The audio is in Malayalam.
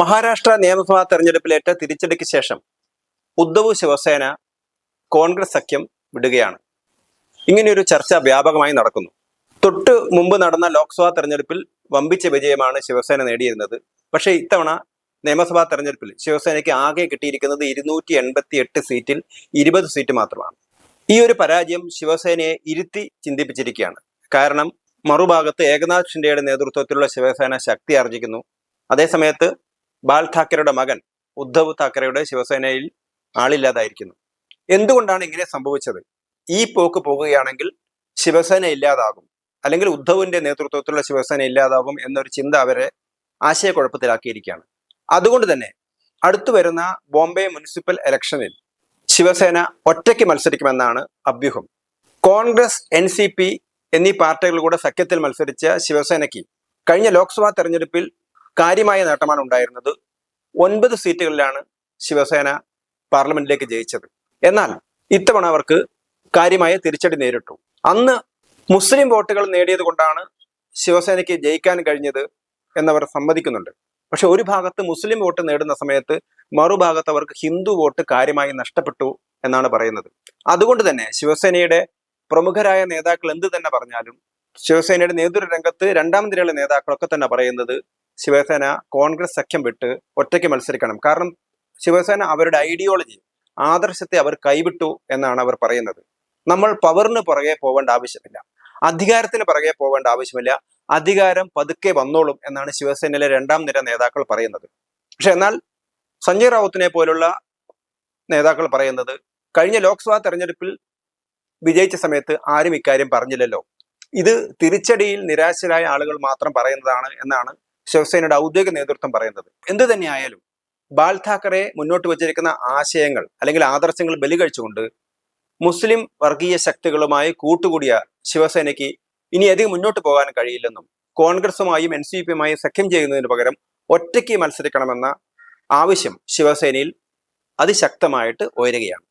മഹാരാഷ്ട്ര നിയമസഭാ തെരഞ്ഞെടുപ്പിലേറ്റ തിരിച്ചടിക്ക് ശേഷം ഉദ്ധവ് ശിവസേന കോൺഗ്രസ് സഖ്യം വിടുകയാണ്. ഇങ്ങനെയൊരു ചർച്ച വ്യാപകമായി നടക്കുന്നു. തൊട്ട് മുമ്പ് നടന്ന ലോക്സഭാ തെരഞ്ഞെടുപ്പിൽ വമ്പിച്ച വിജയമാണ് ശിവസേന നേടിയിരുന്നത്. പക്ഷേ ഇത്തവണ നിയമസഭാ തെരഞ്ഞെടുപ്പിൽ ശിവസേനയ്ക്ക് ആകെ കിട്ടിയിരിക്കുന്നത് ഇരുന്നൂറ്റി എൺപത്തി എട്ട് സീറ്റിൽ ഇരുപത് സീറ്റ് മാത്രമാണ്. ഈ ഒരു പരാജയം ശിവസേനയെ ഇരുത്തി ചിന്തിപ്പിച്ചിരിക്കുകയാണ്. കാരണം മറുഭാഗത്ത് ഏകനാഥ് ഷിൻഡെയുടെ നേതൃത്വത്തിലുള്ള ശിവസേന ശക്തി ആർജിക്കുന്നു. അതേസമയത്ത് ബാൽ ഠാക്കറയുടെ മകൻ ഉദ്ധവ് താക്കറെയുടെ ശിവസേനയിൽ ആളില്ലാതായിരിക്കുന്നു. എന്തുകൊണ്ടാണ് ഇങ്ങനെ സംഭവിച്ചത്? ഈ പോക്ക് പോകുകയാണെങ്കിൽ ശിവസേന ഇല്ലാതാകും. അല്ലെങ്കിൽ ഉദ്ധവിന്റെ നേതൃത്വത്തിലുള്ള ശിവസേന ഇല്ലാതാകും എന്നൊരു ചിന്ത അവരെ ആശയക്കുഴപ്പത്തിലാക്കിയിരിക്കുകയാണ്. അതുകൊണ്ട് തന്നെ അടുത്തു വരുന്ന ബോംബെ മുനിസിപ്പൽ ഇലക്ഷനിൽ ശിവസേന ഒറ്റയ്ക്ക് മത്സരിക്കുമെന്നാണ് അഭ്യൂഹം. കോൺഗ്രസ് എൻ സി പി എന്നീ പാർട്ടികൾ കൂടെ സഖ്യത്തിൽ മത്സരിച്ച ശിവസേനയ്ക്ക് കഴിഞ്ഞ ലോക്സഭാ തെരഞ്ഞെടുപ്പിൽ കാര്യമായ നേട്ടമാണ് ഉണ്ടായിരുന്നത്. ഒൻപത് സീറ്റുകളിലാണ് ശിവസേന പാർലമെന്റിലേക്ക് ജയിച്ചത്. എന്നാൽ ഇത്തവണ അവർക്ക് കാര്യമായ തിരിച്ചടി നേരിട്ടു. അന്ന് മുസ്ലിം വോട്ടുകൾ നേടിയത് കൊണ്ടാണ് ശിവസേനയ്ക്ക് ജയിക്കാൻ കഴിഞ്ഞത് എന്നവർ സമ്മതിക്കുന്നുണ്ട്. പക്ഷെ ഒരു ഭാഗത്ത് മുസ്ലിം വോട്ട് നേടുന്ന സമയത്ത് മറുഭാഗത്ത് അവർക്ക് ഹിന്ദു വോട്ട് കാര്യമായി നഷ്ടപ്പെട്ടു എന്നാണ് പറയുന്നത്. അതുകൊണ്ട് തന്നെ ശിവസേനയുടെ പ്രമുഖരായ നേതാക്കൾ എന്ത് തന്നെ പറഞ്ഞാലും ശിവസേനയുടെ നേതൃരംഗത്ത് രണ്ടാം നിരയിലെ നേതാക്കളൊക്കെ തന്നെ പറയുന്നത് ശിവസേന കോൺഗ്രസ് സഖ്യം വിട്ട് ഒറ്റയ്ക്ക് മത്സരിക്കണം. കാരണം ശിവസേന അവരുടെ ഐഡിയോളജി ആദർശത്തെ അവർ കൈവിട്ടു എന്നാണ് അവർ പറയുന്നത്. നമ്മൾ പവറിന് പുറകെ പോവേണ്ട ആവശ്യമില്ല. അധികാരത്തിന് പുറകെ പോവേണ്ട ആവശ്യമില്ല. അധികാരം പതുക്കെ വന്നോളും എന്നാണ് ശിവസേനയിലെ രണ്ടാം നിര നേതാക്കൾ പറയുന്നത്. പക്ഷെ എന്നാൽ സഞ്ജയ് റാവുത്തിനെ പോലുള്ള നേതാക്കൾ പറയുന്നത് കഴിഞ്ഞ ലോക്സഭാ തെരഞ്ഞെടുപ്പിൽ വിജയിച്ച സമയത്ത് ആരും ഇക്കാര്യം പറഞ്ഞില്ലല്ലോ. ഇത് തിരിച്ചടിയിൽ നിരാശരായ ആളുകൾ മാത്രം പറയുന്നതാണ് എന്നാണ് ശിവസേനയുടെ ഔദ്യോഗിക നേതൃത്വം പറയുന്നത്. എന്തു തന്നെയായാലും ബാൽ താക്കറെ മുന്നോട്ട് വച്ചിരിക്കുന്ന ആശയങ്ങൾ അല്ലെങ്കിൽ ആദർശങ്ങൾ ബലികഴിച്ചുകൊണ്ട് മുസ്ലിം വർഗീയ ശക്തികളുമായി കൂട്ടുകൂടിയ ശിവസേനയ്ക്ക് ഇനി അധികം മുന്നോട്ട് പോകാൻ കഴിയില്ലെന്നും കോൺഗ്രസുമായും എൻ സി പിയുമായും സഖ്യം ചെയ്യുന്നതിന് പകരം ഒറ്റയ്ക്ക് മത്സരിക്കണമെന്ന ആവശ്യം ശിവസേനയിൽ അതിശക്തമായിട്ട് ഉയരുകയാണ്.